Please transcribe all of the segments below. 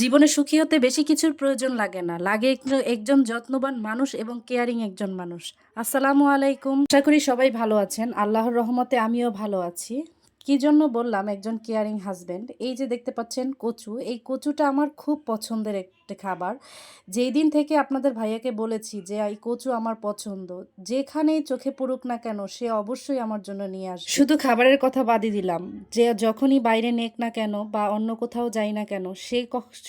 জীবনে সুখী হতে বেশি কিছুর প্রয়োজন লাগে না। লাগে একজন যত্নবান মানুষ এবং কেয়ারিং একজন মানুষ। আসসালামু আলাইকুম। আশা করি সবাই ভালো আছেন। আল্লাহর রহমতে আমিও ভালো আছি। কি জন্য বললাম একজন কেয়ারিং হাজব্যান্ড এই যে দেখতে পাচ্ছেন কচু। এই কচুটা আমার খুব পছন্দের একটা খাবার। যেই দিন থেকে আপনাদের ভাইয়াকে বলেছি যে এই কচু আমার পছন্দ। যেখানেই চোখে পড়ুক না কেন, সে অবশ্যই আমার জন্য নিয়ে আসবে। শুধু খাবারের কথা বাদই দিলাম। যে, যখনই বাইরে নেক না কেন বা অন্য কোথাও যাই না কেন, সে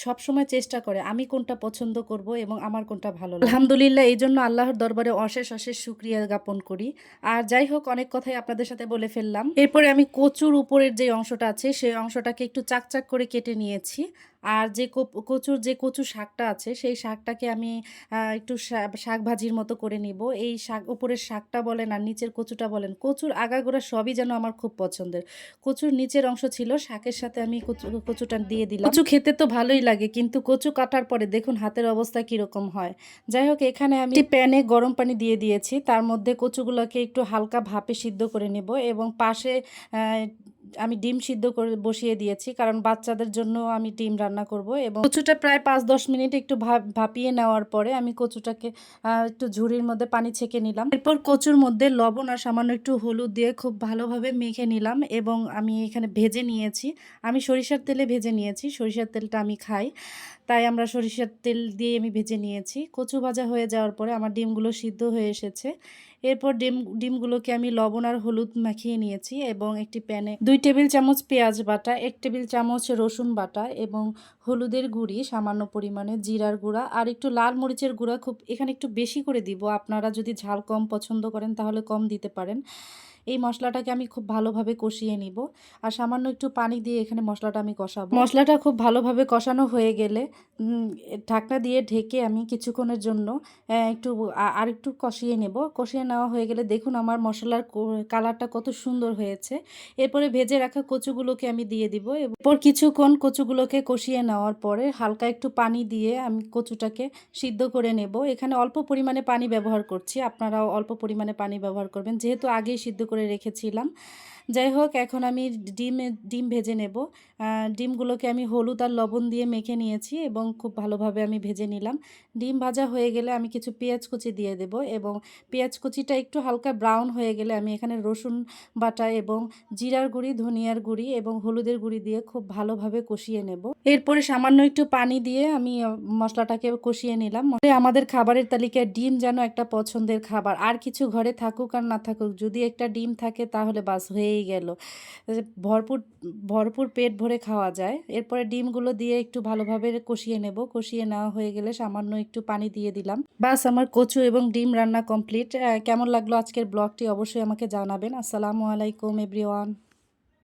সব সময় চেষ্টা করে, আমি কোনটা পছন্দ করব এবং আমার কোনটা ভালো আলহামদুলিল্লাহ, এই জন্য আল্লাহর দরবারে অশেষ অশেষ শুক্রিয়া জ্ঞাপন করি। আর যাই হোক, অনেক কথাই আপনাদের সাথে বলে ফেললাম। এরপরে আমি কচুর উপরের যে অংশটা আছে সেই অংশটাকে একটু চাকচাক করে কেটে নিয়েছি। আর যে কচুর যে কচু শাকটা আছে, সেই শাকটাকে আমি একটু শাক ভাজির মতো করে নিব। এই শাক, উপরের শাকটা বলেন আর নিচের কচুটা বলেন, কচুর আগাগোড়া সবই যেন আমার খুব পছন্দের। কচুর নিচের অংশ ছিল, শাকের সাথে আমি কচু, কচুটা দিয়ে দিলাম। কচু খেতে তো ভালোই লাগে, কিন্তু কচু কাটার পরে দেখুন হাতের অবস্থা কীরকম হয়। যাই হোক, এখানে আমি প্যানে গরম পানি দিয়ে দিয়েছি। তার মধ্যে কচুগুলোকে একটু হালকা ভাপে সিদ্ধ করে নেব এবং পাশে আমি ডিম সিদ্ধ করে বসিয়ে দিয়েছি, কারণ বাচ্চাদের জন্য আমি ডিম রান্না করব এবং কচুটা প্রায় পাঁচ দশ মিনিট একটু ভাপ- ভাপিয়ে নেওয়ার পরে আমি কচুটাকে একটু ঝুড়ির মধ্যে পানি ছেঁকে নিলাম। এরপর কচুর মধ্যে লবণ আর সামান্য একটু হলুদ দিয়ে খুব ভালোভাবে মেখে নিলাম এবং আমি এখানে ভেজে নিয়েছি। আমি সরিষার তেলে ভেজে নিয়েছি, সরিষার তেলটা আমি খাই। তাই আমরা সরিষার তেল দিয়ে আমি ভেজে নিয়েছি। কচু ভাজা হয়ে যাওয়ার পরে আমার ডিমগুলো সিদ্ধ হয়ে এসেছে। এরপর ডিম, ডিমগুলোকে আমি লবণ আর হলুদ মাখিয়ে নিয়েছি এবং একটি প্যানে দুই টেবিল চামচ পেঁয়াজ বাটা, এক টেবিল চামচ রসুন বাটা এবং হলুদের গুঁড়ি, সামান্য পরিমাণে জিরার গুঁড়া আর একটু লাল মরিচের গুঁড়া খুব, এখানে একটু বেশি করে দিব। আপনারা যদি ঝাল কম পছন্দ করেন তাহলে কম দিতে পারেন। এই মশলাটাকে আমি খুব ভালোভাবে কষিয়ে নিব। আর সামান্য একটু পানি দিয়ে এখানে মশলাটা আমি কষাবো। মশলাটা খুব ভালোভাবে কষানো হয়ে গেলে ঢাকনা দিয়ে ঢেকে আমি কিছুক্ষণের জন্য একটু আর একটু কষিয়ে নেব। কষিয়ে নেওয়া হয়ে গেলে দেখুন আমার মশলার কালারটা কত সুন্দর হয়েছে। এরপরে ভেজে রাখা কচুগুলোকে আমি দিয়ে দিব। এরপর কিছুক্ষণ কচুগুলোকে কষিয়ে নেওয়ার পরে হালকা একটু পানি দিয়ে আমি কচুটাকে সিদ্ধ করে নেব। এখানে অল্প পরিমাণে পানি ব্যবহার করছি। আপনারাও অল্প পরিমাণে পানি ব্যবহার করবেন। যেহেতু আগেই সিদ্ধ করে রেখেছিলাম। যাই হোক এখন আমি ডিম ডিম ভেজে নেব। ডিমগুলোকে আমি হলুদ আর লবণ দিয়ে মেখে নিয়েছি এবং খুব ভালোভাবে আমি ভেজে নিলাম। ডিম ভাজা হয়ে গেলে আমি কিছু পেঁয়াজ কুচি দিয়ে দেব এবং পেঁয়াজ কুচিটা একটু হালকা ব্রাউন হয়ে গেলে আমি এখানে রসুন বাটা এবং জিরার গুঁড়ি, ধনিয়ার গুঁড়ি এবং হলুদের গুঁড়ি দিয়ে খুব ভালোভাবে কষিয়ে নেব। এরপরে সামান্য একটু পানি দিয়ে আমি মশলাটাকে কষিয়ে নিলাম। আমাদের খাবারের তালিকায় ডিম যেন একটা পছন্দের খাবার। আর কিছু ঘরে থাকুক আর না থাকুক, যদি একটা ডিম থাকে তাহলে বাস হয়েই গেল। ভরপুর ভরপুর পেট ভরে খাওয়া যায়। এরপরে ডিমগুলো দিয়ে একটু ভালোভাবে কষিয়ে নেব। কষিয়ে নেওয়া হয়ে গেলে সামান্য একটু পানি দিয়ে দিলাম। বাস, আমার কচু এবং ডিম রান্না কমপ্লিট। কেমন লাগল আজকের ব্লগটি অবশ্যই আমাকে জানাবেন। আসসালামু আলাইকুম, এভরিওয়ান।